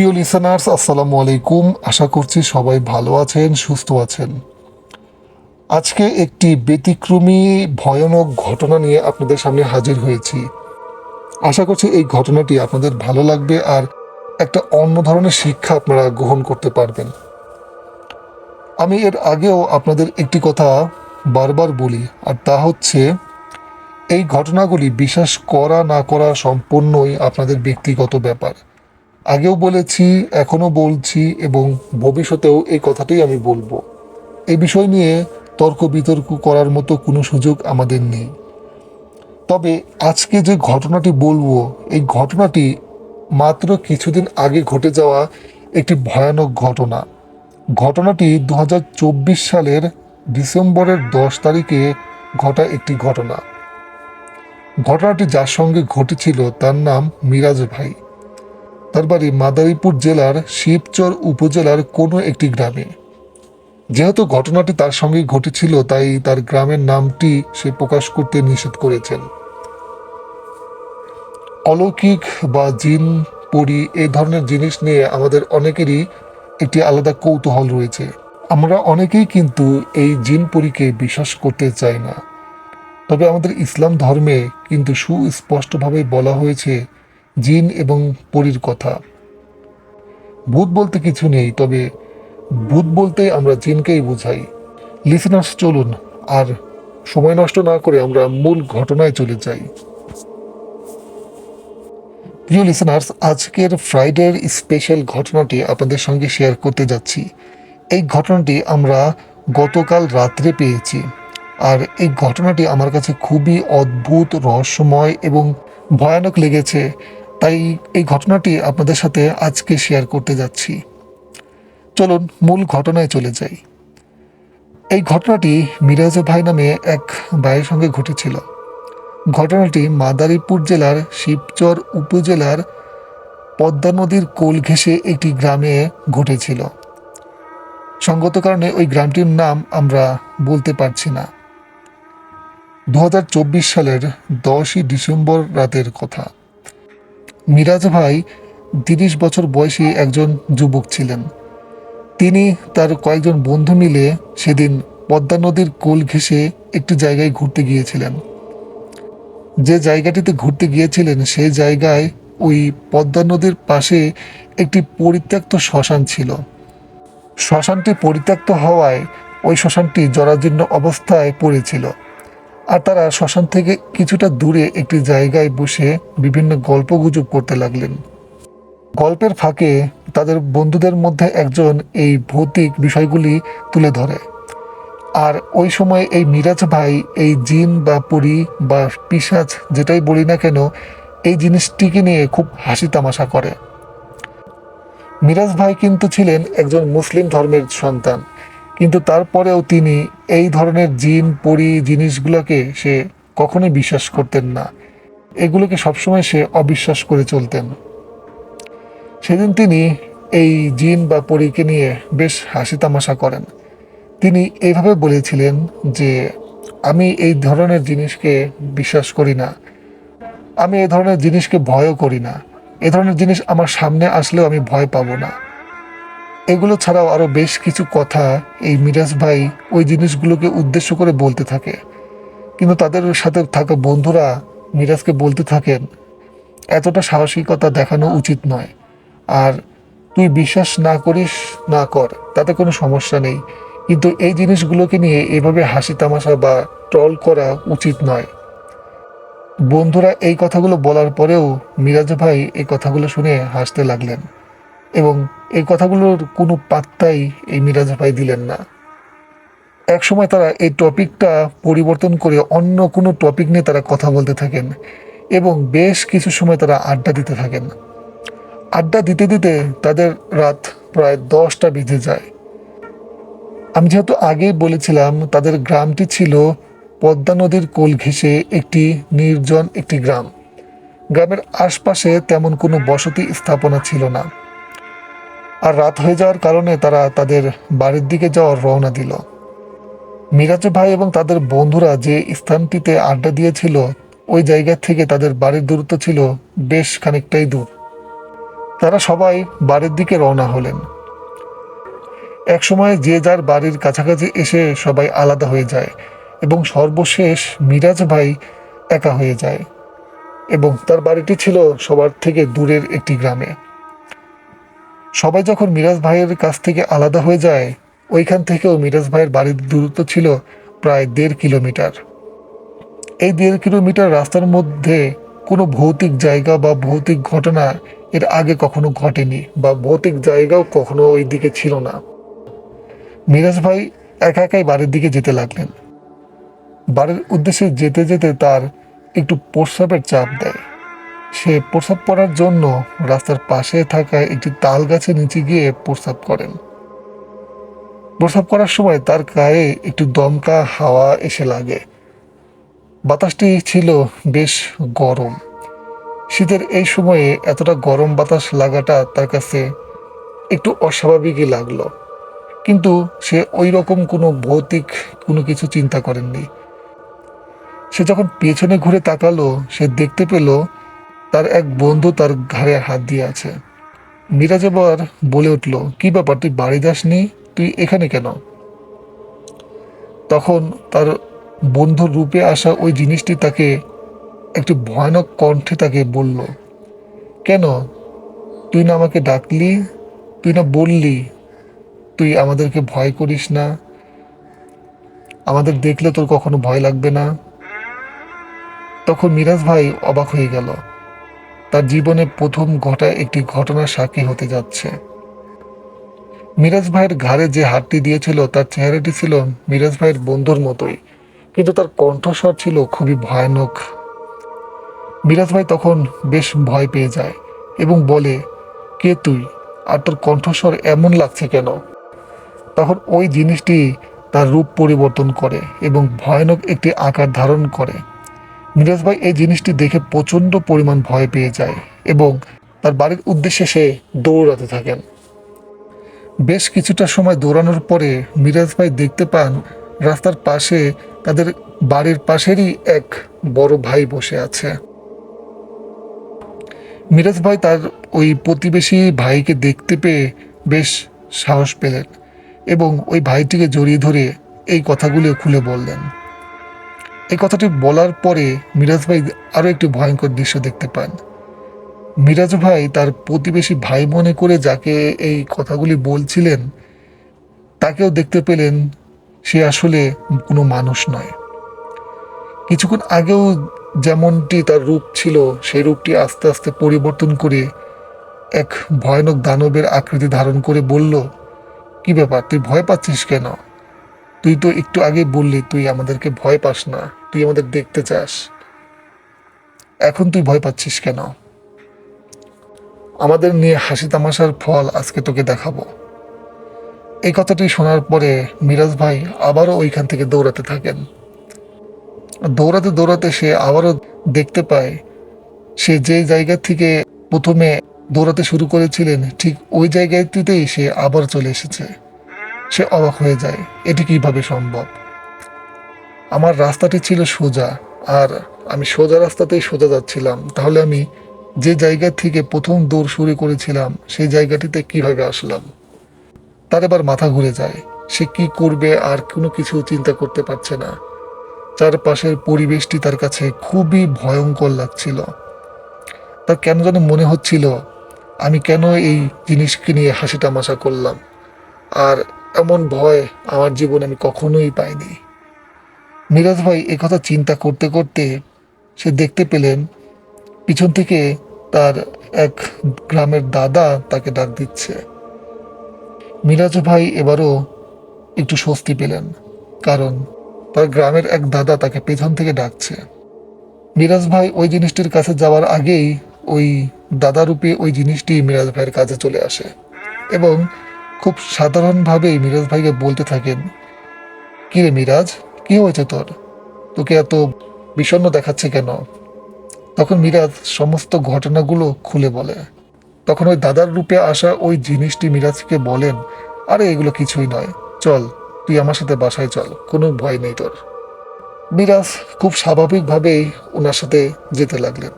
প্রিয় লিসেনার্স আসসালামু আলাইকুম। আশা করছি সবাই ভালো আছেন, সুস্থ আছেন। আজকে একটি ব্যতিক্রমী, ভয়ানক ঘটনা নিয়ে আপনাদের সামনে হাজির হয়েছি। আশা করছি এই ঘটনাটি আপনাদের ভালো লাগবে আর একটা অন্য ধরনের শিক্ষা আপনারা গ্রহণ করতে পারবেন। আমি এর আগেও আপনাদের একটি কথা বারবার বলি, আর তা হচ্ছে, এই ঘটনাগুলি বিশ্বাস করা না করা সম্পূর্ণই আপনাদের ব্যক্তিগত ব্যাপার। আগেও বলেছি, এখনও বলছি এবং ভবিষ্যতেও এই কথাটাই আমি বলব। এই বিষয় নিয়ে তর্ক বিতর্ক করার মতো কোনো সুযোগ আমাদের নেই। তবে আজকে যে ঘটনাটি বলব, এই ঘটনাটি মাত্র কিছুদিন আগে ঘটে যাওয়া একটি ভয়ানক ঘটনা। ঘটনাটি দু হাজার চব্বিশ সালের ডিসেম্বরের দশ তারিখে ঘটা একটি ঘটনা। ঘটনাটি যার সঙ্গে ঘটেছিল তার নাম মিরাজ ভাই। তার বাড়ি মাদারীপুর জেলার শিবচর উপজেলার কোনো একটি গ্রামে। যেহেতু ঘটনাটি তার সঙ্গে ঘটেছিল, তাই তার গ্রামের নামটি সে প্রকাশ করতে নিষেধ করেছেন। অলৌকিক বা জিন, পরি এই ধরনের জিনিস নিয়ে আমাদের অনেকেরই একটি আলাদা কৌতূহল রয়েছে। আমরা অনেকেই কিন্তু এই জিন পরীকে বিশ্বাস করতে চাই না। তবে আমাদের ইসলাম ধর্মে কিন্তু সুস্পষ্টভাবে বলা হয়েছে জিন এবং পরীর কথা। ভূত বলতে কিছু নেই, তবে ভূত বলতে আমরা জিনকেই বুঝাই। লিসেনার্স চলুন, আর সময় নষ্ট না করে আমরা মূল ঘটনায় চলে যাই। প্রিয় লিসেনার্স আজকের ফ্রাইডের স্পেশাল ঘটনাটি আপনাদের সঙ্গে শেয়ার করতে যাচ্ছি। এই ঘটনাটি আমরা গতকাল রাত্রে পেয়েছি। আর এই ঘটনাটি আমার কাছে খুবই অদ্ভুত, রহস্যময় এবং ভয়ানক লেগেছে। তাই এই ঘটনাটি আপনাদের সাথে আজকে শেয়ার করতে যাচ্ছি। চলুন মূল ঘটনায় চলে যাই। এই ঘটনাটি মিরাজ ভাই নামে এক ভাইয়ের সঙ্গে ঘটেছিল। ঘটনাটি মাদারীপুর জেলার শিবচর উপজেলার পদ্মা নদীর কোল ঘেঁষে একটি গ্রামে ঘটেছিল। সঙ্গত কারণে ওই গ্রামটির নাম আমরা বলতে পারছি না। দু হাজার চব্বিশ সালের দশই ডিসেম্বর রাতের কথা। মিরাজ ভাই তিরিশ বছর বয়সী একজন যুবক ছিলেন। তিনি তার কয়েকজন বন্ধু মিলে সেদিন পদ্মা নদীর কোল ঘেঁষে একটি জায়গায় ঘুরতে গিয়েছিলেন। যে জায়গাটিতে ঘুরতে গিয়েছিলেন সেই জায়গায় ওই পদ্মা নদীর পাশে একটি পরিত্যক্ত শ্মশান ছিল। শ্মশানটি পরিত্যক্ত হওয়ায় ওই শ্মশানটি জরাজীর্ণ অবস্থায় পড়েছিল। আর তারা শ্মশান থেকে কিছুটা দূরে একটি জায়গায় বসে বিভিন্ন গল্প গুজব করতে লাগলেন। গল্পের ফাঁকে তাদের বন্ধুদের মধ্যে একজন এই ভৌতিক বিষয়গুলি তুলে ধরে। আর ওই সময় এই মিরাজ ভাই, এই জিন বা পরি বা পিসাজ যেটাই বলি না কেন, এই জিনিসটিকে নিয়ে খুব হাসি তামাশা করে। মিরাজ ভাই কিন্তু ছিলেন একজন মুসলিম ধর্মের সন্তান। কিন্তু তারপরেও তিনি এই ধরনের জিন, পরি জিনিসগুলোকে সে কখনোই বিশ্বাস করতেন না। এগুলোকে সবসময় সে অবিশ্বাস করে চলতেন। সেদিন তিনি এই জিন বা পরীকে নিয়ে বেশ হাসি তামাশা করেন। তিনি এইভাবে বলেছিলেন যে, আমি এই ধরনের জিনিসকে বিশ্বাস করি না। আমি এই ধরনের জিনিসকে ভয়ও করি না। এ ধরনের জিনিস আমার সামনে আসলেও আমি ভয় পাবো না। এগুলো ছাড়াও আরও বেশ কিছু কথা এই মিরাজ ভাই ওই জিনিসগুলোকে উদ্দেশ্য করে বলতে থাকে। কিন্তু তাদের সাথে থাকা বন্ধুরা মিরাজকে বলতে থাকেন, এতটা সাহসিকতা দেখানো উচিত নয়। আর তুই বিশ্বাস না করিস, না কর, তাতে কোনো সমস্যা নেই। কিন্তু এই জিনিসগুলোকে নিয়ে এভাবে হাসি তামাশা বা ট্রল করা উচিত নয়। বন্ধুরা এই কথাগুলো বলার পরেও মিরাজ ভাই এই কথাগুলো শুনে হাসতে লাগলেন। এবং এই কথাগুলোর কোনো পাত্তাই এই মিরাজ ভাই দিলেন না। এক সময় তারা এই টপিকটা পরিবর্তন করে অন্য কোনো টপিক নিয়ে তারা কথা বলতে থাকেন এবং বেশ কিছু সময় তারা আড্ডা দিতে থাকেন। আড্ডা দিতে দিতে তাদের রাত প্রায় দশটা বেজে যায়। আমি যেহেতু আগেই বলেছিলাম, তাদের গ্রামটি ছিল পদ্মা নদীর কোল ঘেঁষে একটি নির্জন একটি গ্রাম। গ্রামের আশপাশে তেমন কোনো বসতি স্থাপনা ছিল না। আর রাত হয়ে যাওয়ার কারণে তারা তাদের বাড়ির দিকে যাওয়ার রওনা দিল। মিরাজ ভাই এবং তাদের বন্ধুরা যে স্থানটিতে আড্ডা দিয়েছিল, ওই জায়গা থেকে তাদের বাড়ির দূরত্ব ছিল বেশ খানিকটাই দূর। তারা সবাই বাড়ির দিকে রওনা হলেন। একসময় যে যার বাড়ির কাছাকাছি এসে সবাই আলাদা হয়ে যায় এবং সর্বশেষ মিরাজ ভাই একা হয়ে যায় এবং তার বাড়িটি ছিল সবার থেকে দূরের একটি গ্রামে। সবাই যখন মিরাজ ভাইয়ের কাছ থেকে আলাদা হয়ে যায়, ওইখান থেকেও মিরাজ ভাইয়ের বাড়ির দূরত্ব ছিল প্রায় দেড় কিলোমিটার। এই দেড় কিলোমিটার রাস্তার মধ্যে কোনো ভৌতিক জায়গা বা ভৌতিক ঘটনা এর আগে কখনো ঘটেনি বা ভৌতিক জায়গাও কখনো ওই দিকে ছিল না। মিরাজ ভাই একা একাই বাড়ির দিকে যেতে লাগলেন। বাড়ির উদ্দেশ্যে যেতে যেতে তার একটু প্রস্রাবের চাপ দেয়। সে প্রস্রাব করার জন্য রাস্তার পাশে থাকা একটি তাল গাছের নিচে গিয়ে প্রস্রাব করেন। প্রস্রাব করার সময় তার গায়ে একটু দমকা হাওয়া এসে লাগে। বাতাসটি ছিল বেশ গরম। শীতের এই সময়ে এতটা গরম বাতাস লাগাটা তার কাছে একটু অস্বাভাবিকই লাগল। কিন্তু সে ওই রকম কোনো ভৌতিক কোনো কিছু চিন্তা করেননি। সে যখন পেছনে ঘুরে তাকালো, সে দেখতে পেল তার এক বন্ধু তার ঘাড়ে হাত দিয়ে আছে। মিরাজ এবার বলে উঠল, কি ব্যাপার, তুই বাড়ি যাসনি? তুই এখানে কেন? তখন তার বন্ধুর রূপে আসা ওই জিনিসটি তাকে একটি ভয়ানক কণ্ঠে তাকে বলল, কেন? তুই না আমাকে ডাকলি? তুই না বললি? তুই আমাদেরকে ভয় করিস না? আমাদের দেখলে তোর কখনো ভয় লাগবে না? তখন মিরাজ ভাই অবাক হয়ে গেল। তার জীবনে প্রথম ঘটা একটি ঘটনার সাক্ষী হতে যাচ্ছে। মিরাজ ভাইয়ের ঘাড়ে যে হাতটি দিয়েছিল, তার চেহারাটি ছিল মিরাজ ভাইয়ের বন্ধুর মতোই, কিন্তু তার কণ্ঠস্বর ছিল খুবই ভয়ানক। মিরাজ ভাই তখন বেশ ভয় পেয়ে যায় এবং বলে, কে তুই? আর তোর কণ্ঠস্বর এমন লাগছে কেন? তখন ওই জিনিসটি তার রূপ পরিবর্তন করে এবং ভয়ানক একটি আকার ধারণ করে। মিরাজ ভাই এই জিনিসটি দেখে প্রচণ্ড পরিমাণ ভয় পেয়ে যায় এবং তার বাড়ির উদ্দেশ্যে সে দৌড়াতে থাকেন। বেশ কিছুটা সময় দৌড়ানোর পরে মিরাজ ভাই দেখতে পান রাস্তার পাশে তাদের বাড়ির পাশেরই এক বড় ভাই বসে আছে। মিরাজ ভাই তার ওই প্রতিবেশী ভাইকে দেখতে পেয়ে বেশ সাহস পেলেন এবং ওই ভাইটিকে জড়িয়ে ধরে এই কথাগুলো খুলে বললেন। এই কথাটি বলার পরে মিরাজ ভাই আরও একটি ভয়ঙ্কর দৃশ্য দেখতে পান। মিরাজ ভাই তার প্রতিবেশী ভাই মনে করে যাকে এই কথাগুলি বলছিলেন, তাকেও দেখতে পেলেন সে আসলে কোনো মানুষ নয়। কিছুক্ষণ আগেও যেমনটি তার রূপ ছিল, সেই রূপটি আস্তে আস্তে পরিবর্তন করে এক ভয়ানক দানবের আকৃতি ধারণ করে বলল, কি ব্যাপার, তুই ভয় পাচ্ছিস কেন? তুই তো একটু আগে বললি, তুই আমাদেরকে ভয় পাস না। তুই আমাদের দেখতে চাস। এখন তুই ভয় পাচ্ছিস কেন? আমাদের নিয়ে হাসি তামাশার ফল আজকে তোকে দেখাবো। এই কথাটি শোনার পরে মিরাজ ভাই আবারও ওইখান থেকে দৌড়াতে থাকেন। দৌড়াতে দৌড়াতে সে আবারও দেখতে পায়, সে যে জায়গা থেকে প্রথমে দৌড়াতে শুরু করেছিলেন, ঠিক ওই জায়গাটিতেই সে আবার চলে এসেছে। সে অবাক হয়ে যায়, এটি কীভাবে সম্ভব? আমার রাস্তাটি ছিল সোজা, আর আমি সোজা রাস্তাতেই সোজা যাচ্ছিলাম। তাহলে আমি যে জায়গা থেকে প্রথম দৌড় শুরু করেছিলাম, সেই জায়গাটিতে কীভাবে আসলাম? তার এবার মাথা ঘুরে যায়, সে কি করবে আর কোনো কিছু চিন্তা করতে পারছে না। চারপাশের পরিবেশটি তার কাছে খুবই ভয়ঙ্কর লাগছিল। তার কেন যেন মনে হচ্ছিল, আমি কেন এই জিনিসকে নিয়ে হাসি তামাশা করলাম? আর এমন ভয় আমার জীবনে আমি কখনোই পাইনি। মিরাজ ভাই একথা চিন্তা করতে করতে সে দেখতে পেলেন পিছন থেকে তার এক গ্রামের দাদা তাকে ডাক দিচ্ছে। মিরাজ ভাই এবারও একটু স্বস্তি পেলেন, কারণ তার গ্রামের এক দাদা তাকে পেছন থেকে ডাকছে। মিরাজ ভাই ওই জিনিসটির কাছে যাওয়ার আগেই ওই দাদারূপে ওই জিনিসটি মিরাজ ভাইয়ের কাছে চলে আসে এবং খুব সাধারণভাবেই মিরাজ ভাইকে বলতে থাকেন কি রে মিরাজ কি হয়েছে তোর? তোকে এত বিষণ্ণ দেখাচ্ছে কেন? তখন মিরাজ সমস্ত ঘটনাগুলো খুলে বলে। তখন ওই দাদার রূপে আসা ওই জিনিসটি মিরাজকে বলেন, আরে, এগুলো কিছুই নয়। চল, তুই আমার সাথে বাসায় চল, কোনো ভয় নেই তোর। মিরাজ খুব স্বাভাবিকভাবেই ওনার সাথে যেতে লাগলেন।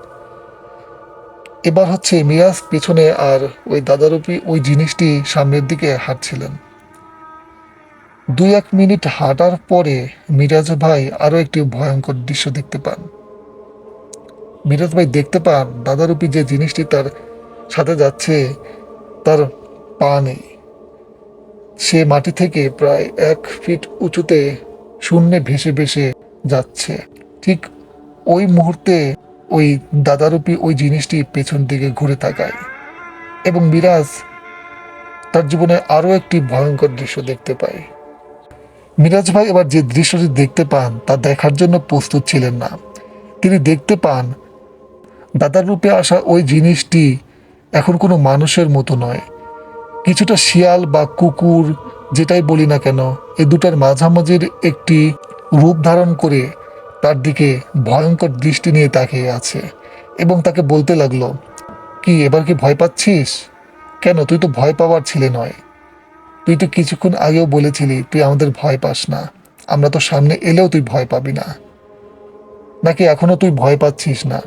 এবার হচ্ছে মিরাজ পেছনে আর ওই দাদারূপী ওই জিনিসটি সামনের দিকে হাঁটছিলেন। দুই এক মিনিট হাঁটার পরে মিরাজ ভাই আরও একটি ভয়ঙ্কর দৃশ্য দেখতে পান। মিরাজ ভাই দেখতে পান, দাদারূপী যে জিনিসটি তার সাথে যাচ্ছে, তার পা নেই। সে মাটি থেকে প্রায় এক ফিট উঁচুতে শূন্যে ভেসে ভেসে যাচ্ছে। ঠিক ওই মুহূর্তে ওই দাদারূপী ওই জিনিসটি পেছন দিকে ঘুরে তাকায় এবং মিরাজ তার জীবনে আরও একটি ভয়ঙ্কর দৃশ্য দেখতে পায়। মিরাজ ভাই এবার যে দৃশ্যটি দেখতে পান, তা দেখার জন্য প্রস্তুত ছিলেন না। তিনি দেখতে পান, দাদার রূপে আসা ওই জিনিসটি এখন কোনো মানুষের মতো নয়। কিছুটা শিয়াল বা কুকুর, যেটাই বলি না কেন, এ দুটার মাঝামাঝির একটি রূপ ধারণ করে তার দিকে ভয়ঙ্কর দৃষ্টি নিয়ে তাকিয়ে আছে এবং তাকে বলতে লাগল, কি, এবার কি ভয় পাচ্ছিস? কেন, তুই তো ভয় পাওয়ার ছেলে নয়। তুই তো কিছুক্ষণ আগেও বলেছিলি, তুই আমাদের ভয় পাস না। আমরা তো সামনে এলেও তুই ভয় পাবি না। নাকি এখনও তুই ভয় পাচ্ছিস না?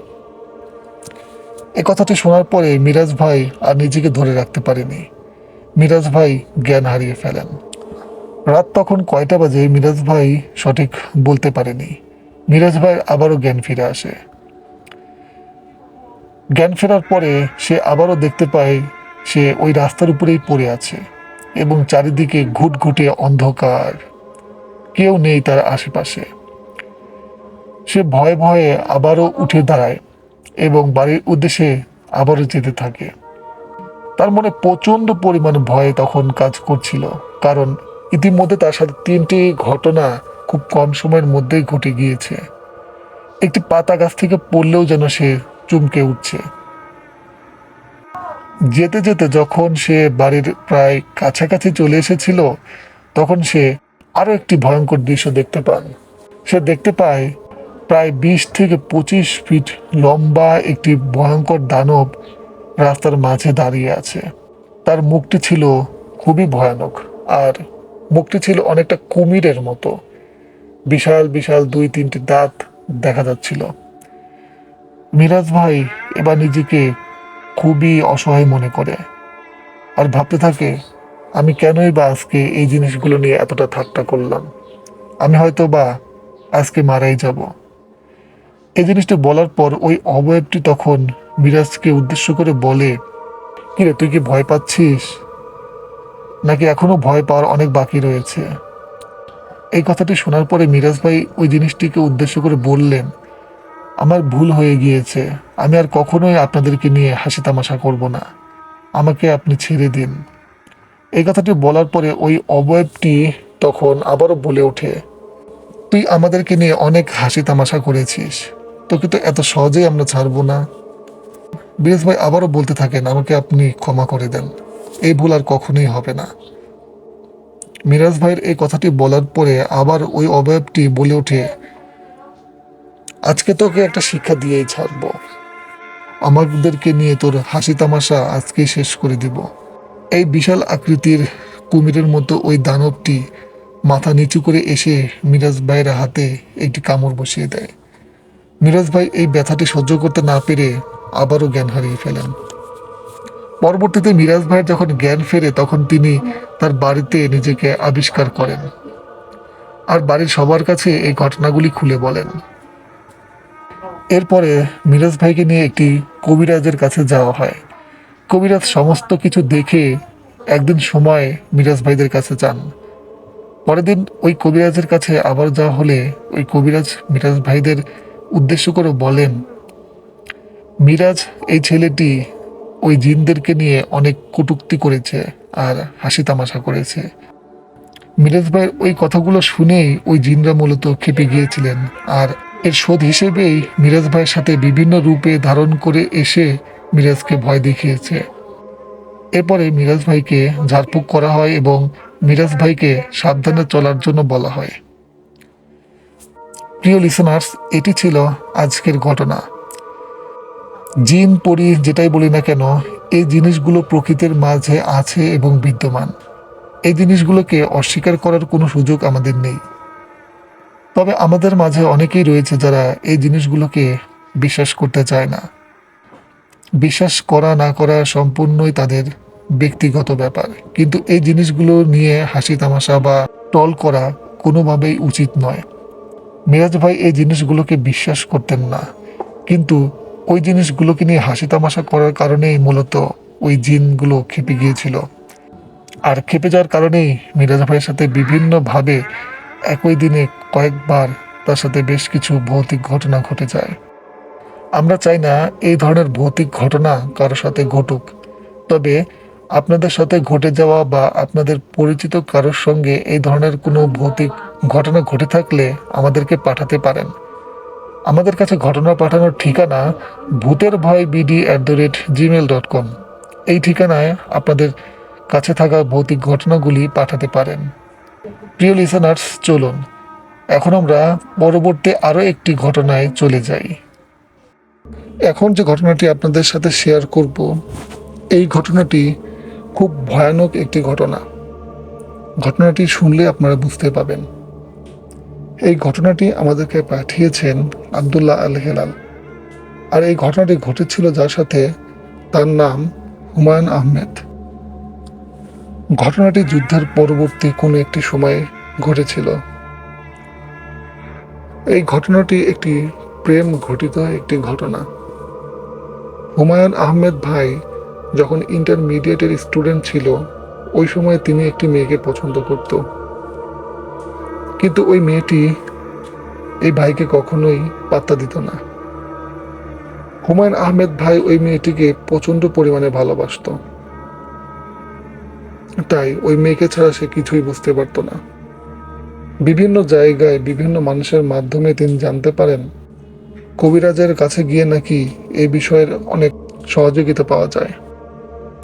এ কথাটি শোনার পরে মিরাজ ভাই আর নিজেকে ধরে রাখতে পারেনি। মিরাজ ভাই জ্ঞান হারিয়ে ফেলেন। রাত তখন কয়টা বাজে মিরাজ ভাই সঠিক বলতে পারেনি। মিরাজ ভাই আবারও জ্ঞান ফিরে আসে। জ্ঞান ফেরার পরে সে আবারও দেখতে পায় সে ওই রাস্তার উপরেই পড়ে আছে। এবং চারিদিকে ঘুটঘুটে অন্ধকার। কেউ নেই তার আশেপাশে। সে ভয়ে ভয়ে আবারও উঠে দাঁড়ায় এবং বাড়ির উদ্দেশ্যে আবারও যেতে থাকে। তার মনে প্রচণ্ড পরিমাণ ভয়ে তখন কাজ করছিল, কারণ ইতিমধ্যে তার সাথে তিনটি ঘটনা খুব কম সময়ের মধ্যেই ঘটে গিয়েছে। একটি পাতা গাছ থেকে পড়লেও যেন সে চমকে উঠছে। যেতে যেতে যখন সে বাড়ির প্রায় কাছাকাছি চলে এসেছিল, তখন সে আরও একটি ভয়ঙ্কর দৃশ্য দেখতে পান। সে দেখতে পায় প্রায় বিশ থেকে পঁচিশ ফিট লম্বা একটি ভয়ঙ্কর দানব রাস্তার মাঝে দাঁড়িয়ে আছে। তার মুখটি ছিল খুবই ভয়ানক আর মুখটি ছিল অনেকটা কুমিরের মতো। বিশাল বিশাল দুই তিনটি দাঁত দেখা যাচ্ছিল। মিরাজ ভাই এবার নিজেকে খুবই অসহায় মনে করে। আর ভাবতে থাকে, আমি কেনই বা আজকে এই জিনিসগুলো নিয়ে এতটা ঠাট্টা করলাম? আমি হয়তো বা আজকে মারাই যাব। এই জিনিসটি বলার পর ওই অবয়বটি তখন মিরাজকে উদ্দেশ্য করে বলে কিরে তুই কি ভয় পাচ্ছিস? নাকি এখনও ভয় পাওয়ার অনেক বাকি রয়েছে? এই কথাটি শোনার পরে মিরাজ ভাই ওই জিনিসটিকে উদ্দেশ্য করে বললেন আমার ভুল হয়ে গিয়েছে। আমি আর কখনোই আপনাদেরকে নিয়ে হাসি তামাশা করব না। আমাকে আপনি ছেড়ে দিন। এই কথাটি বলার পরে ওই অবয়বটি তখন আবারও বলে ওঠে, তুই আমাদেরকে নিয়ে অনেক হাসি তামাশা করেছিস। তোকে তো এত সহজেই আমরা ছাড়বো না। বিরেশ ভাই আবারও বলতে থাকেন, আমাকে আপনি ক্ষমা করে দেন। এই ভুল আর কখনোই হবে না। মিরাজ ভাইয়ের এই কথাটি বলার পরে আবার ওই অবয়বটি বলে ওঠে আজকে তোকে একটা শিক্ষা দিয়েই ছাড়বো। আমাদেরকে নিয়ে তোর হাসি তামাশা আজকেই শেষ করে দিব। এই বিশাল আকৃতির কুমিরের মতো ওই দানবটি মাথা নিচু করে এসে মিরাজ ভাইয়ের হাতে একটি কামড় বসিয়ে দেয়। মিরাজ ভাই এই ব্যথাটি সহ্য করতে না পেরে আবারও জ্ঞান হারিয়ে ফেলেন। পরবর্তীতে মিরাজ ভাইয়ের যখন জ্ঞান ফেরে, তখন তিনি তার বাড়িতে নিজেকে আবিষ্কার করেন। আর বাড়ির সবার কাছে এই ঘটনাগুলি খুলে বলেন। এরপরে মিরাজ ভাইকে নিয়ে একটি কবিরাজের কাছে যাওয়া হয়। কবিরাজ সমস্ত কিছু দেখে একদিন সময় মিরাজ ভাইদের কাছে যান। পরের দিন ওই কবিরাজের কাছে আবার যাওয়া হলে ওই কবিরাজ মিরাজ ভাইদের উদ্দেশ্য করে বলেন, মিরাজ, এই ছেলেটি ওই জিনদেরকে নিয়ে অনেক কটুক্তি করেছে আর হাসি তামাশা করেছে। মিরাজ ভাইয়ের ওই কথাগুলো শুনেই ওই জিনরা মূলত খেপে গিয়েছিলেন আর এর শোধ হিসেবেই মিরাজ ভাইয়ের সাথে বিভিন্ন রূপে ধারণ করে এসে মিরাজকে ভয় দেখিয়েছে। এরপরে মিরাজ ভাইকে ঝাড়ফুঁক করা হয় এবং মিরাজ ভাইকে সাবধানে চলার জন্য বলা হয়। প্রিয় লিসনার্স এটি ছিল আজকের ঘটনা। জিন, পরি, যেটাই বলি না কেন, এই জিনিসগুলো প্রকৃতির মাঝে আছে এবং বিদ্যমান। এই জিনিসগুলোকে অস্বীকার করার কোনো সুযোগ আমাদের নেই। তবে আমাদের মাঝে অনেকেই রয়েছে যারা এই জিনিসগুলোকে বিশ্বাস করতে চায় না। বিশ্বাস করা না করা সম্পূর্ণই তাদের ব্যক্তিগত ব্যাপার। কিন্তু এই জিনিসগুলো নিয়ে হাসি তামাশা বা টল করা কোনোভাবেই উচিত নয়। মিরাজ ভাই এই জিনিসগুলোকে বিশ্বাস করতেন না। কিন্তু ওই জিনিসগুলোকে নিয়ে হাসি তামাশা করার কারণেই মূলত ওই জিনগুলো খেপে গিয়েছিল। আর খেপে যাওয়ার কারণেই মিরাজ ভাইয়ের সাথে বিভিন্নভাবে একই দিনে কয়েকবার তার সাথে বেশ কিছু ভৌতিক ঘটনা ঘটে যায়। আমরা চাই না এই ধরনের ভৌতিক ঘটনা কারোর সাথে ঘটুক, তবে আপনাদের সাথে ঘটে যাওয়া বা আপনাদের পরিচিত কারোর সঙ্গে এই ধরনের কোনো ভৌতিক ঘটনা ঘটে থাকলে আমাদেরকে পাঠাতে পারেন। আমাদের কাছে ঘটনা পাঠানোর ঠিকানা ভূতের ভয় BD at the rate Gmail dot com এই ঠিকানায় আপনাদের কাছে থাকা ভৌতিক ঘটনাগুলি পাঠাতে পারেন। প্রিয় লিসেনার্স চলুন। এখন আমরা পরবর্তী আরও একটি ঘটনায় চলে যাই। এখন যে ঘটনাটি আপনাদের সাথে শেয়ার করব, এই ঘটনাটি খুব ভয়ানক একটি ঘটনা। ঘটনাটি শুনলে আপনারা বুঝতে পাবেন। এই ঘটনাটি আমাদেরকে পাঠিয়েছেন আবদুল্লাহ আল হেলাল আর এই ঘটনাটি ঘটেছিল যার সাথে তার নাম হুমায়ুন আহমেদ। ঘটনাটি যুদ্ধের পরবর্তী কোনো একটি সময়ে ঘটেছিল। এই ঘটনাটি একটি প্রেম ঘটিত একটি ঘটনা। হুমায়ুন আহমেদ ভাই যখন ইন্টারমিডিয়েটের স্টুডেন্ট ছিল, ওই সময় তিনি একটি মেয়েকে পছন্দ করত। কিন্তু ওই মেয়েটি এই ভাইকে কখনোই পাত্তা দিত না। হুমায়ুন আহমেদ ভাই ওই মেয়েটিকে প্রচণ্ড পরিমাণে ভালোবাসতো। তাই ওই মেয়েকে ছাড়া সে কিছুই বুঝতে পারতো না। বিভিন্ন জায়গায় বিভিন্ন মানুষের মাধ্যমে তিনি জানতে পারেন, কবিরাজের কাছে গিয়ে নাকি এই বিষয়ের অনেক সহযোগিতা পাওয়া যায়।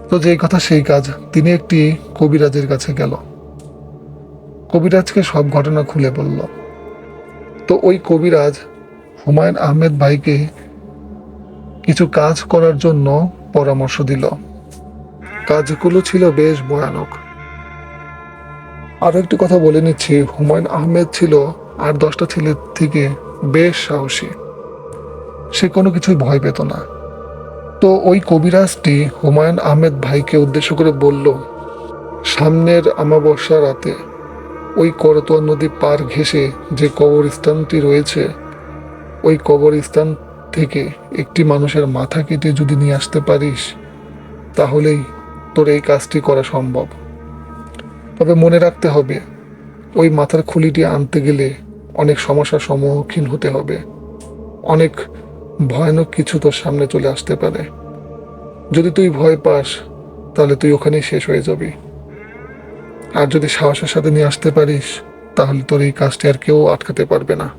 তো যেই কথা সেই কাজ, তিনি একটি কবিরাজের কাছে গেল। কবিরাজকে সব ঘটনা খুলে বলল। তো ওই কবিরাজ হুমায়ুন আহমেদ ভাইকে কিছু কাজ করার জন্য পরামর্শ দিল। কাজগুলো ছিল বেশ ভয়ানক। আরও একটি কথা বলে নিচ্ছি, হুমায়ুন আহমেদ ছিল আর দশটা ছেলের থেকে বেশ সাহসী। সে কোনো কিছুই ভয় পেত না। তো ওই কবিরাজটি হুমায়ুন আহমেদ ভাইকে উদ্দেশ্য করে বলল, সামনের আমাবস্যা রাতে ওই করতোয়া নদী পার ঘেঁষে যে কবরস্থানটি রয়েছে, ওই কবরস্থান থেকে একটি মানুষের মাথা কেটে যদি নিয়ে আসতে পারিস, তাহলেই তোর এই কাজটি করা সম্ভব। তবে মনে রাখতে হবে, ওই মাথার খুলিটি আনতে গেলে অনেক সমস্যার সম্মুখীন হতে হবে। অনেক ভয়ানক কিছু তোর সামনে চলে আসতে পারে। যদি তুই ভয় পাস, তাহলে তুই ওখানেই শেষ হয়ে যাবি। আর যদি সাহসের সাথে নিয়ে আসতে পারিস, তাহলে তোর এই কাজটি আর কেউ আটকাতে পারবে না।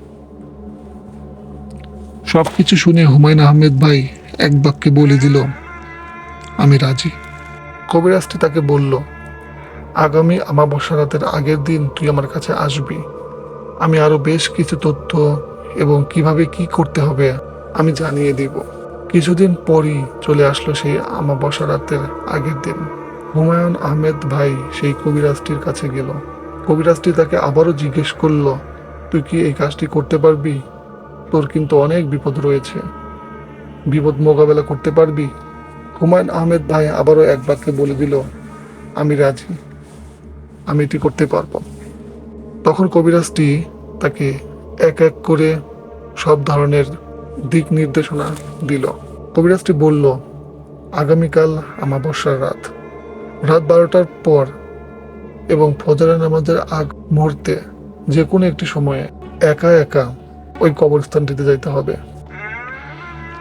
সবকিছু শুনে হুমায়ুন আহমেদ ভাই এক বাক্যে বলে দিল, আমি রাজি। কবিরাজটি তাকে বলল, আগামী আমাবস্যা রাতের আগের দিন তুই আমার কাছে আসবি। আমি আরও বেশ কিছু তথ্য এবং কীভাবে কি করতে হবে আমি জানিয়ে দিব। কিছুদিন পরই চলে আসলো সেই আমাবস্যা রাতের আগের দিন। হুমায়ুন আহমেদ ভাই সেই কবিরাজটির কাছে গেল। কবিরাজটি তাকে আবারও জিজ্ঞেস করল, তুই কি এই কাজটি করতে পারবি? তোর কিন্তু অনেক বিপদ রয়েছে। বিপদ মোকাবেলা করতে পারবি? হুমায়ুন আহমেদ ভাই আবারও এক বাক্যে বলে দিল, আমি রাজি। আমি এটি করতে পারব। তখন কবিরাজটি তাকে এক এক করে সব ধরনের দিক নির্দেশনা দিল। কবিরাজটি বলল, আগামীকাল আমাবস্যার রাত। রাত বারোটার পর এবং ফজরের নামাজের আগ মুহূর্তে যে কোনো একটি সময়ে একা একা ওই কবরস্থানটিতে যাইতে হবে।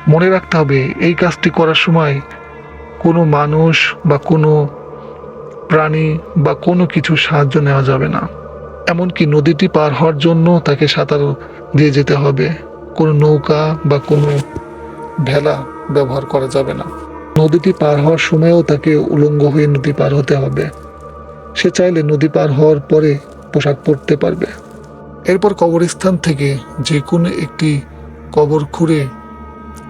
মনে রাখতে হবে, এই কাজটি করার সময় কোনো মানুষ বা কোনো প্রাণী বা কোনো কিছু সাহায্য নেওয়া যাবে না। এমনকি নদীটি পার হওয়ার জন্য তাকে সাঁতার দিয়ে যেতে হবে। কোনো নৌকা বা কোনো ভেলা ব্যবহার করা যাবে না। নদীটি পার হওয়ার সময়ও তাকে উলঙ্গ হয়ে নদী পার হতে হবে। সে চাইলে নদী পার হওয়ার পরে পোশাক পরতে পারবে। এরপর কবরস্থান থেকে যে কোনো একটি কবর খুঁড়ে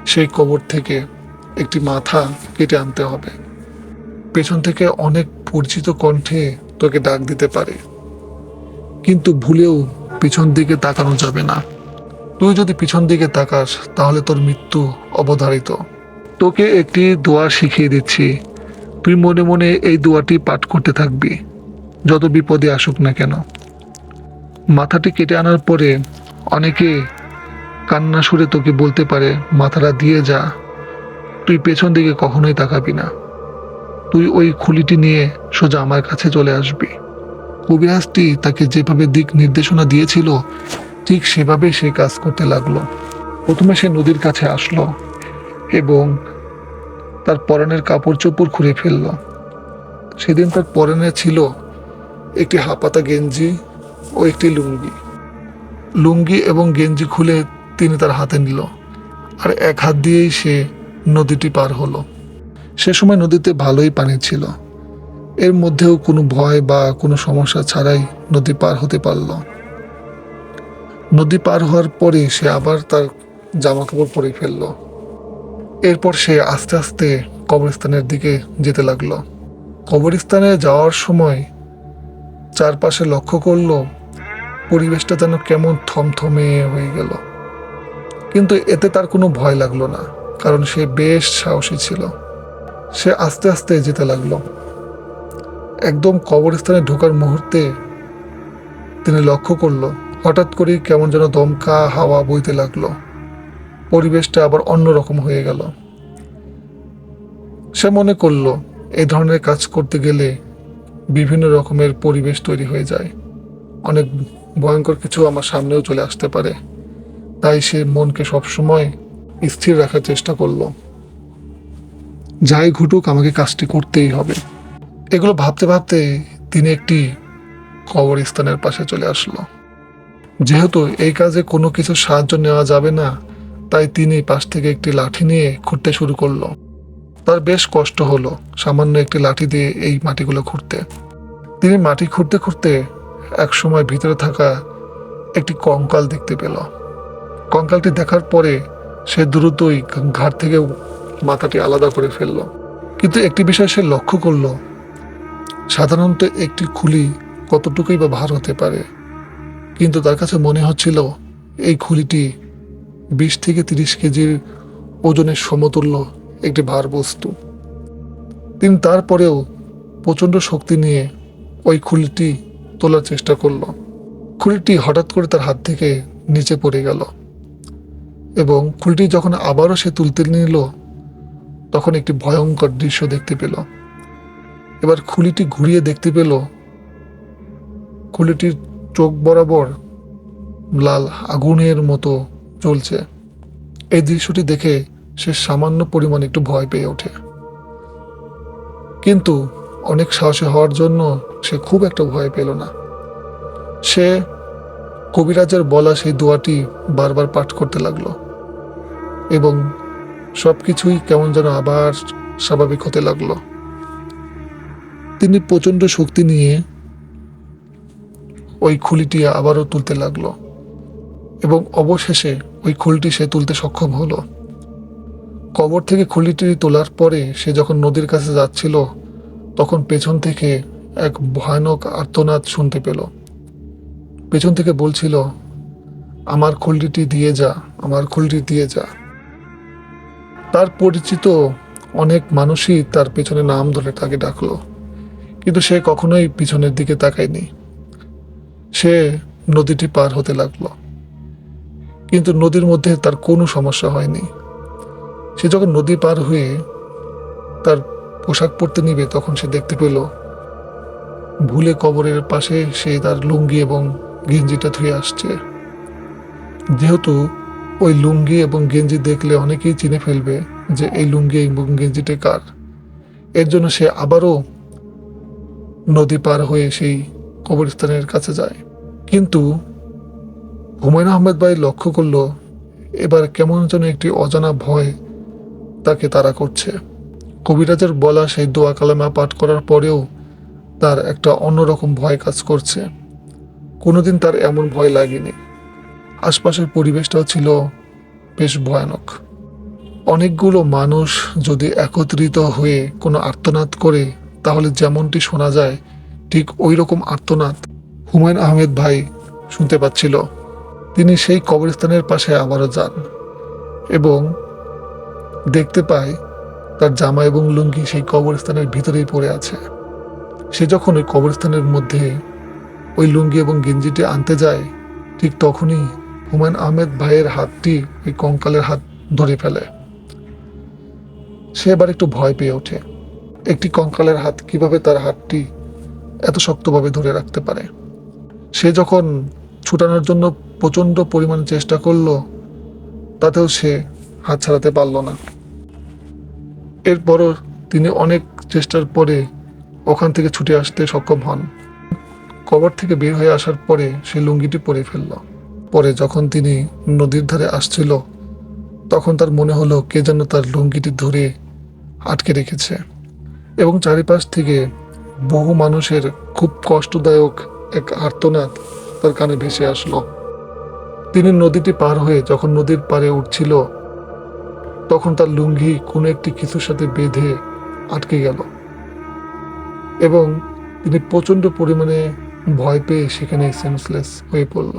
সেই কবর থেকে একটি মাথা কেটে আনতে হবে। পেছন থেকে অনেক পরিচিত কণ্ঠে তোকে ডাক দিতে পারে। কিন্তু ভুলেও পিছন দিকে তাকানো যাবে না। তুই যদি পিছন দিকে তাকাস, তাহলে তোর মৃত্যু অবধারিত। তোকে একটি দোয়া শিখিয়ে দিচ্ছি। তুই মনে মনে এই দোয়াটি পাঠ করতে থাকবি, যত বিপদে আসুক না কেন। মাথাটি কেটে আনার পরে অনেকে কান্না সুরে তোকে বলতে পারে, মাথাটা দিয়ে যা তুই পেছন দিকে কখনোই তাকাবি না। তুই ওই খুলিটি নিয়ে সোজা আমার কাছে চলে আসবি। কবিরাজটি তাকে যেভাবে দিক নির্দেশনা দিয়েছিল, ঠিক সেভাবে সে কাজ করতে লাগল। প্রথমে সে নদীর কাছে আসলো এবং তার পরনের কাপড় চোপড় খুলে ফেলল। সেদিন তার পরনে ছিল একটি হাপাতা গেঞ্জি ও একটি লুঙ্গি। লুঙ্গি এবং গেঞ্জি খুলে তিনি তার হাতে নিল। আর এক হাত দিয়েই সে নদীটি পার হলো। সে সময় নদীতে ভালোই পানি ছিল। এর মধ্যেও কোনো ভয় বা কোনো সমস্যা ছাড়াই নদী পার হতে পারল। নদী পার হওয়ার পরে সে আবার তার জামা কাপড় পরে ফেলল। এরপর সে আস্তে আস্তে কবরস্থানের দিকে যেতে লাগল। কবরস্থানে যাওয়ার সময় চারপাশে লক্ষ্য করল, পরিবেশটা যেন কেমন থমথমে হয়ে গেল। কিন্তু এতে তার কোনো ভয় লাগল না। কারণ সে বেশ সাহসী ছিল। সে আস্তে আস্তে যেতে লাগল। একদম কবরস্থানে ঢোকার মুহূর্তে তিনি লক্ষ্য করল, হঠাৎ করেই কেমন যেন দমকা হাওয়া বইতে লাগল। পরিবেশটা আবার অন্যরকম হয়ে গেল। সে মনে করল, এই ধরনের কাজ করতে গেলে বিভিন্ন রকমের পরিবেশ তৈরি হয়ে যায়। অনেক ভয়ঙ্কর কিছু আমার সামনেও চলে আসতে পারে। তাই সে মনকে সবসময় স্থির রাখার চেষ্টা করল। যাই ঘটুক, আমাকে কাজটি করতেই হবে। এগুলো ভাবতে ভাবতে তিনি একটি কবরস্থানের পাশে চলে আসলো। যেহেতু এই কাজে কোনো কিছু সাহায্য নেওয়া যাবে না, তাই তিনি পাশ থেকে একটি লাঠি নিয়ে খুঁড়তে শুরু করল। তার বেশ কষ্ট হলো সামান্য একটি লাঠি দিয়ে এই মাটিগুলো খুঁড়তে। তিনি মাটি খুঁড়তে খুঁড়তে এক সময় ভিতরে থাকা একটি কঙ্কাল দেখতে পেল। কঙ্কালটি দেখার পরে সে দ্রুতই ঘাট থেকে মাথাটি আলাদা করে ফেলল। কিন্তু একটি বিষয় সে লক্ষ্য করল। সাধারণত একটি খুলি কতটুকুই বা ভার হতে পারে। কিন্তু তার কাছে মনে হচ্ছিল, এই খুলিটি বিশ থেকে তিরিশ কেজির ওজনের সমতুল্য একটি ভার বস্তু। তিনি তারপরেও প্রচণ্ড শক্তি নিয়ে ওই খুলিটি তোলার চেষ্টা করল। খুলিটি হঠাৎ করে তার হাত থেকে নিচে পড়ে গেল। এবং খুলিটি যখন আবারও সে তুলতে নিল, তখন একটি ভয়ঙ্কর দৃশ্য দেখতে পেল। এবার খুলিটি ঘুরিয়ে দেখতে পেল, খুলিটির চোখ বরাবর লাল আগুনের মতো চলছে এই দৃশ্যটি দেখে সে সামান্য পরিমাণ একটু ভয় পেয়ে ওঠে। কিন্তু অনেক সাহসী হওয়ার জন্য সে খুব একটা ভয় পেল না। সে কবিরাজের বলা সেই দোয়াটি বারবার পাঠ করতে লাগল। এবং সব কিছুই কেমন যেন আবার স্বাভাবিক হতে লাগল। তিনি প্রচণ্ড শক্তি নিয়ে ওই খুলিটি আবারও তুলতে লাগল। এবং অবশেষে ওই খুলটি সে তুলতে সক্ষম হলো। কবর থেকে খুলিটি তোলার পরে সে যখন নদীর কাছে যাচ্ছিল, তখন পেছন থেকে এক ভয়ানক আর্তনাদ শুনতে পেল। পেছন থেকে বলছিল, আমার খুলটিটি দিয়ে যা, আমার খুলটি দিয়ে যা। তার পরিচিত অনেক মানুষই তার পেছনে নাম ধরে তাকে ডাকলো, কিন্তু সে কখনোই পিছনের দিকে তাকায়নি। সে নদীটি পার হতে লাগল, কিন্তু নদীর মধ্যে তার কোনো সমস্যা হয়নি। সে যখন নদী পার হয়ে তার পোশাক পরতে নিবে, তখন সে দেখতে পেল, ভুলে কবরের পাশে সে তার লুঙ্গি এবং গেঞ্জিটা ধুয়ে আসছে। যেহেতু ওই লুঙ্গি এবং গেঞ্জি দেখলে অনেকেই চিনে ফেলবে যে এই লুঙ্গি এবং গেঞ্জিটা কার। এর জন্য সে আবারও নদী পার হয়ে সেই কবরস্থানের কাছে যায়। কিন্তু হুমায়ুন আহমেদ ভাই লক্ষ্য করল, এবার কেমন যেন একটি অজানা ভয় তাকে তাড়া করছে। কবিরাজের বলা সেই দোয়া কালামা পাঠ করার পরেও তার একটা অন্যরকম ভয় কাজ করছে। কোনোদিন তার এমন ভয় লাগেনি। আশপাশের পরিবেশটাও ছিল বেশ ভয়ানক। অনেকগুলো মানুষ যদি একত্রিত হয়ে কোনো আর্তনাদ করে, তাহলে যেমনটি শোনা যায়, ঠিক ওই রকম আর্তনাদ হুমায়ুন আহমেদ ভাই শুনতে পাচ্ছিল। তিনি সেই কবরস্থানের পাশে আবারও যান এবং দেখতে পায় তার জামা এবং লুঙ্গি সেই কবরস্থানের ভিতরেই পড়ে আছে। সে যখন ওই কবরস্থানের মধ্যে ওই লুঙ্গি এবং গেঞ্জিটি আনতে যায়, ঠিক তখনই হুমায়ুন আহমেদ ভাইয়ের হাতটি ওই কঙ্কালের হাত ধরে ফেলে। সে এবার একটু ভয় পেয়ে ওঠে, একটি কঙ্কালের হাত কীভাবে তার হাতটি এত শক্তভাবে ধরে রাখতে পারে। সে যখন ছুটানোর জন্য প্রচণ্ড পরিমাণে চেষ্টা করল, তাতেও সে হাত ছাড়াতে পারল না। এরপরও তিনি অনেক চেষ্টার পরে ওখান থেকে ছুটে আসতে সক্ষম হন। কবর থেকে বের হয়ে আসার পরে সে লুঙ্গিটি পরে ফেলল। পরে যখন তিনি নদীর ধারে আসছিল, তখন তার মনে হলো কে যেন তার লুঙ্গিটি ধরে আটকে রেখেছে এবং চারিপাশ থেকে বহু মানুষের খুব কষ্টদায়ক এক আর্তনাদ তার কানে ভেসে আসলো। তিনি নদীটি পার হয়ে যখন নদীর পাড়ে উঠছিল, তখন তার লুঙ্গি কোনো একটি কিছুর সাথে বেঁধে আটকে গেল এবং তিনি প্রচণ্ড পরিমাণে ভয় পেয়ে সেখানে সেন্সলেস হয়ে পড়ল।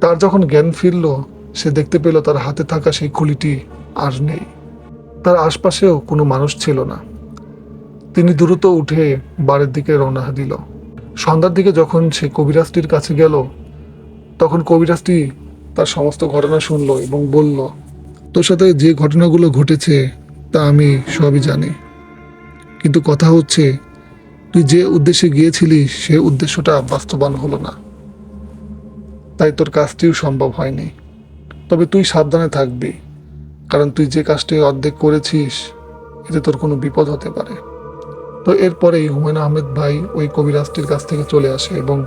তার যখন জ্ঞান ফিরল, সে দেখতে পেল তার হাতে থাকা সেই খুলিটি আর নেই। তার আশপাশেও কোনো মানুষ ছিল না। তিনি দ্রুত উঠে বাড়ির দিকে রওনা দিল। সন্ধ্যার দিকে যখন সে কবিরাজটির কাছে গেল, তখন কবিরাজটি তার সমস্ত ঘটনা শুনলো এবং বলল, তোর সাথে যে ঘটনাগুলো ঘটেছে, তা আমি সবই জানি। কিন্তু কথা হচ্ছে তুই যে উদ্দেশ্যে গিয়েছিলি, সে উদ্দেশ্যটা বাস্তবায়ন হলো না। তাই তোর কাজটিও সম্ভব হয়নি। তবে তুই সাবধানে থাকবি, কারণ তুই যে কাজটি অর্ধেক করেছিস, এতে তোর কোনো বিপদ হতে পারে। তো এরপরেই হুমায়ুন আহমেদ ভাই ওই কবিরাজটির কাছ থেকে চলে আসে এবং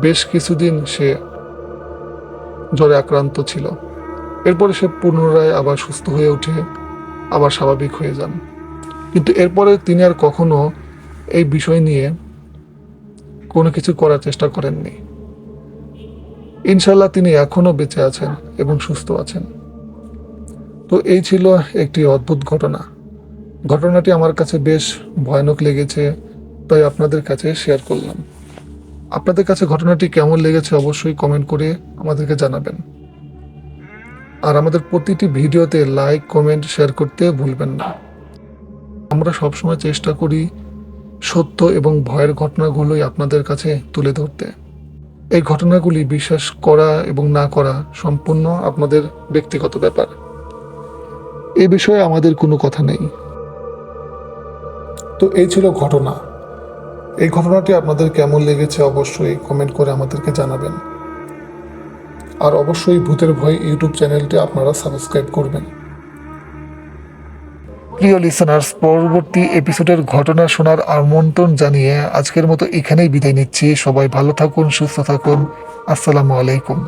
বেশ কিছুদিন সে জ্বরে আক্রান্ত ছিল। এরপরে সে পুনরায় আবার সুস্থ হয়ে ওঠে, আবার স্বাভাবিক হয়ে যান। কিন্তু এরপরে তিনি আর কখনো এই বিষয় নিয়ে কোনো কিছু করার চেষ্টা করেননি। ইনশাল্লাহ তিনি এখনও বেঁচে আছেন এবং সুস্থ আছেন। তো এই ছিল একটি অদ্ভুত ঘটনা। ঘটনাটি আমার কাছে বেশ ভয়ানক লেগেছে, তাই আপনাদের কাছে শেয়ার করলাম। আপনাদের কাছে ঘটনাটি কেমন লেগেছে অবশ্যই কমেন্ট করে আমাদেরকে জানাবেন। আর আমাদের প্রতিটি ভিডিওতে লাইক, কমেন্ট, শেয়ার করতে ভুলবেন না। আমরা সবসময় চেষ্টা করি সত্য এবং ভয়ের ঘটনাগুলোই আপনাদের কাছে তুলে ধরতে। এই ঘটনাগুলি বিশ্বাস করা এবং না করা সম্পূর্ণ আপনাদের ব্যক্তিগত ব্যাপার। এ বিষয়ে আমাদের কোনো কথা নেই। তো এই ছিল ঘটনা। এই ঘটনাটি আপনাদের কেমন লেগেছে অবশ্যই কমেন্ট করে আমাদেরকে জানাবেন। আর অবশ্যই ভূতের ভয় ইউটিউব চ্যানেলটি আপনারা সাবস্ক্রাইব করবেন। প্রিয় লিসনার্স পরবর্তী এপিসোডের ঘটনা শোনার আমন্ত্রণ জানিয়ে আজকের মতো এখানেই বিদায় নিচ্ছি। সবাই ভালো থাকুন, সুস্থ থাকুন। আসসালামু আলাইকুম।